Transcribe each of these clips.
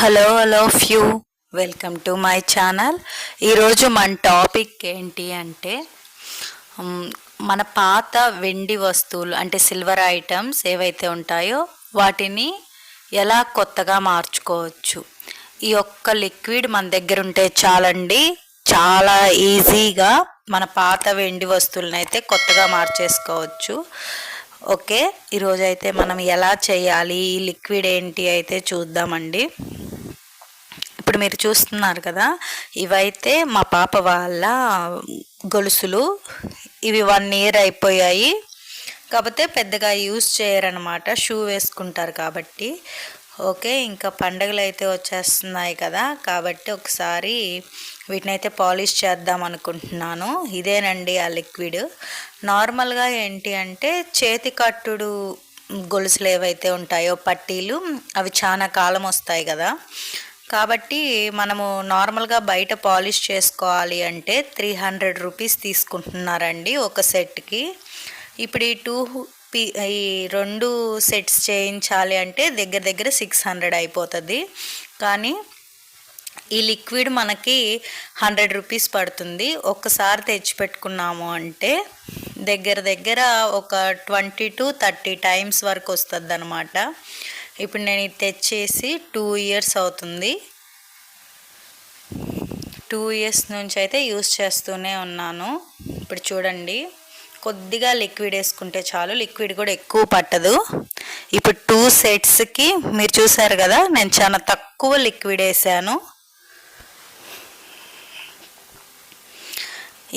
Hello hello few welcome to my channel ఈరోజు మన topic ఏంటి అంటే మన పాత వెండి వస్తువులు అంటే సిల్వర్ ఐటమ్స్ ఏవైతే ఉంటాయో వాటిని ఎలా కొత్తగా మార్చుకోవచ్చు. ఈ ఒక్క లిక్విడ్ మన దగ్గర ఉంటే చాలండి. చాలా ఈజీగా మన పాత వెండి వస్తువులను అయితే కొత్తగా మార్చేసుకోవచ్చు. ఓకే ఈరోజు అయితే మనం ఎలా చేయాలి ఈ లిక్విడ్ ఏంటి అయితే చూద్దామండి. ఇప్పుడు మీరు చూస్తున్నారు కదా ఇవైతే మా పాప వాళ్ళ గొలుసులు. ఇవి వన్ ఇయర్ అయిపోయాయి. కాకపోతే పెద్దగా యూజ్ చేయరనమాట షూ వేసుకుంటారు కాబట్టి. ఓకే ఇంకా పండగలు అయితే వచ్చేస్తున్నాయి కదా. కాబట్టి ఒకసారి వీటిని అయితే పాలిష్ చేద్దాం అనుకుంటున్నాను. ఇదేనండి ఆ లిక్విడ్. నార్మల్గా ఏంటి అంటే చేతి కట్టుడు గొలుసులు ఏవైతే ఉంటాయో పట్టీలు అవి చాలా కాలం వస్తాయి కదా. కాబట్టి మనము నార్మల్గా బయట పాలిష్ చేసుకోవాలి అంటే త్రీ హండ్రెడ్ రూపీస్ తీసుకుంటున్నారండి ఒక సెట్కి. ఇప్పుడు ఈ టూ పీ ఈ రెండు సెట్స్ చేయించాలి అంటే దగ్గర దగ్గర సిక్స్ హండ్రెడ్ అయిపోతుంది. కానీ ఈ లిక్విడ్ మనకి హండ్రెడ్ రూపీస్ పడుతుంది. ఒక్కసారి తెచ్చిపెట్టుకున్నాము అంటే దగ్గర దగ్గర ఒక ట్వంటీ టు థర్టీ టైమ్స్ వరకు వస్తుంది అనమాట ఇప్పుడు నేను ఇది తెచ్చేసి టూ ఇయర్స్ అవుతుంది. టూ ఇయర్స్ నుంచి అయితే యూస్ చేస్తూనే ఉన్నాను. ఇప్పుడు చూడండి కొద్దిగా లిక్విడ్ వేసుకుంటే చాలు. లిక్విడ్ కూడా ఎక్కువ పట్టదు. ఇప్పుడు టూ సెట్స్కి మీరు చూసారు కదా నేను చాలా తక్కువ లిక్విడ్ వేసాను.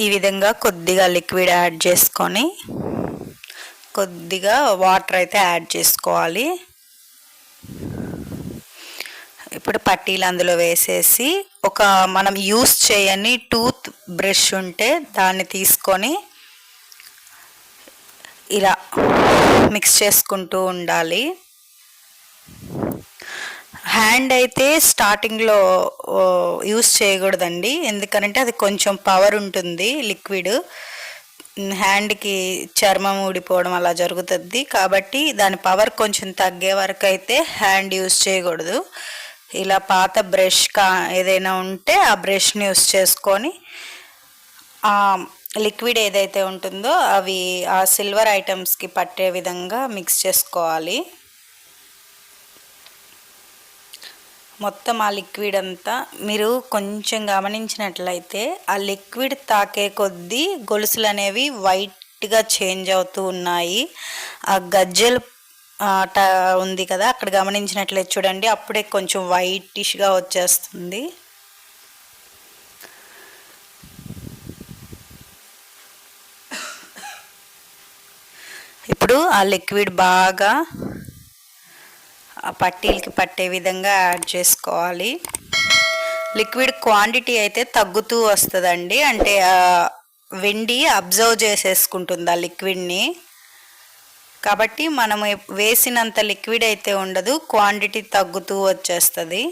ఈ విధంగా కొద్దిగా లిక్విడ్ యాడ్ చేసుకొని కొద్దిగా వాటర్ అయితే యాడ్ చేసుకోవాలి. ఇప్పుడు పట్టీలు అందులో వేసేసి ఒక మనం యూస్ చేయని టూత్ బ్రష్ ఉంటే దాన్ని తీసుకొని ఇలా మిక్స్ చేసుకుంటూ ఉండాలి. హ్యాండ్ అయితే స్టార్టింగ్లో యూస్ చేయకూడదండి. ఎందుకంటే అది కొంచెం పవర్ ఉంటుంది లిక్విడ్. హ్యాండ్కి చర్మం ఊడిపోవడం అలా జరుగుతుంది. కాబట్టి దాని పవర్ కొంచెం తగ్గే వరకు అయితే హ్యాండ్ యూస్ చేయకూడదు. ఇలా పాత బ్రష్ కా ఏదైనా ఉంటే ఆ బ్రష్ని యూస్ చేసుకొని ఆ లిక్విడ్ ఏదైతే ఉంటుందో అవి ఆ సిల్వర్ ఐటమ్స్కి పట్టే విధంగా మిక్స్ చేసుకోవాలి. మొత్తం ఆ లిక్విడ్ అంతా మీరు కొంచెం గమనించినట్లయితే ఆ లిక్విడ్ తాకే కొద్దీ గొలుసులు అనేవి వైట్గా చేంజ్ అవుతూ ఉన్నాయి. ఆ గజ్జలు ఉంది కదా అక్కడ గమనించినట్లయితే చూడండి అప్పుడే కొంచెం వైటిష్గా వచ్చేస్తుంది. ఇప్పుడు ఆ లిక్విడ్ బాగా ఆ పట్టీలకి పట్టే విధంగా యాడ్ చేసుకోవాలి. లిక్విడ్ క్వాంటిటీ అయితే తగ్గుతూ వస్తుందండి అంటే వెండి అబ్జర్వ్ చేసేసుకుంటుంది ఆ లిక్విడ్ని కాబట్టి మనం వేసినంత లిక్విడ్ అయితే ఉండదు క్వాంటిటీ తగ్గుతూ వచ్చేస్తుంది.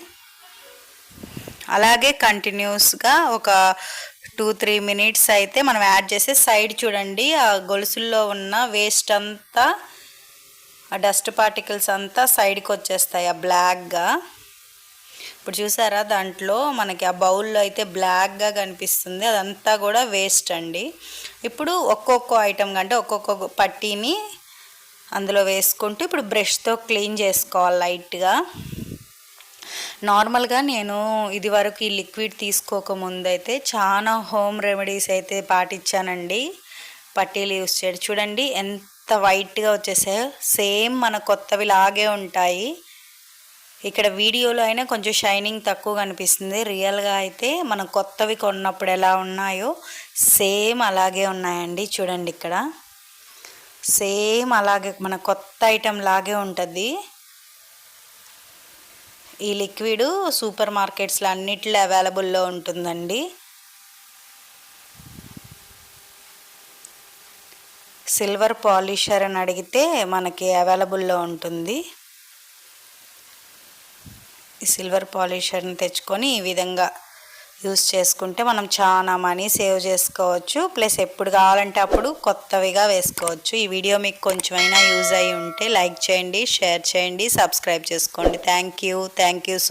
అలాగే కంటిన్యూస్గా ఒక టూ త్రీ మినిట్స్ అయితే మనం యాడ్ చేసి సైడ్ చూడండి ఆ గొలుసుల్లో ఉన్న వేస్ట్ అంతా ఆ డస్ట్ పార్టికల్స్ అంతా సైడ్కి వచ్చేస్తాయి ఆ బ్లాక్గా. ఇప్పుడు చూసారా దాంట్లో మనకి ఆ బౌల్లో అయితే బ్లాక్గా కనిపిస్తుంది అదంతా కూడా వేస్ట్ అండి. ఇప్పుడు ఒక్కొక్క ఐటమ్ కంటే ఒక్కొక్క పట్టీని అందులో వేసుకుంటూ ఇప్పుడు బ్రష్తో క్లీన్ చేసుకోవాలి లైట్గా. నార్మల్గా నేను ఇది వరకు ఈ లిక్విడ్ తీసుకోకముందు అయితే చాలా హోమ్ రెమెడీస్ అయితే పాటించానండి. పట్టీలు యూస్ చేయడం చూడండి ఎంత వైట్గా వచ్చేసాయో. సేమ్ మన కొత్తవి లాగే ఉంటాయి. ఇక్కడ వీడియోలో అయినా కొంచెం షైనింగ్ తక్కువ కనిపిస్తుంది. రియల్గా అయితే మనం కొత్తవి కొన్నప్పుడు ఎలా ఉన్నాయో సేమ్ అలాగే ఉన్నాయండి. చూడండి ఇక్కడ. సేమ్ అలాగే మన కొత్త ఐటెం లాగే ఉంటుంది. ఈ లిక్విడ్ సూపర్ మార్కెట్స్లో అన్నిట్లో అవైలబుల్లో ఉంటుందండి. సిల్వర్ పాలిషర్ అని అడిగితే మనకి అవైలబుల్లో ఉంటుంది. ఈ సిల్వర్ పాలిషర్ని తెచ్చుకొని ఈ విధంగా యూస్ చేసుకుంటే మనం చాలా మనీ సేవ్ చేసుకోవచ్చు. ప్లస్ ఎప్పుడు కావాలంటే అప్పుడు కొత్తవిగా వేసుకోవచ్చు. ఈ వీడియో మీకు కొంచెమైనా యూజ్ అయి ఉంటే లైక్ చేయండి షేర్ చేయండి సబ్స్క్రైబ్ చేసుకోండి. Thank you. Thank you so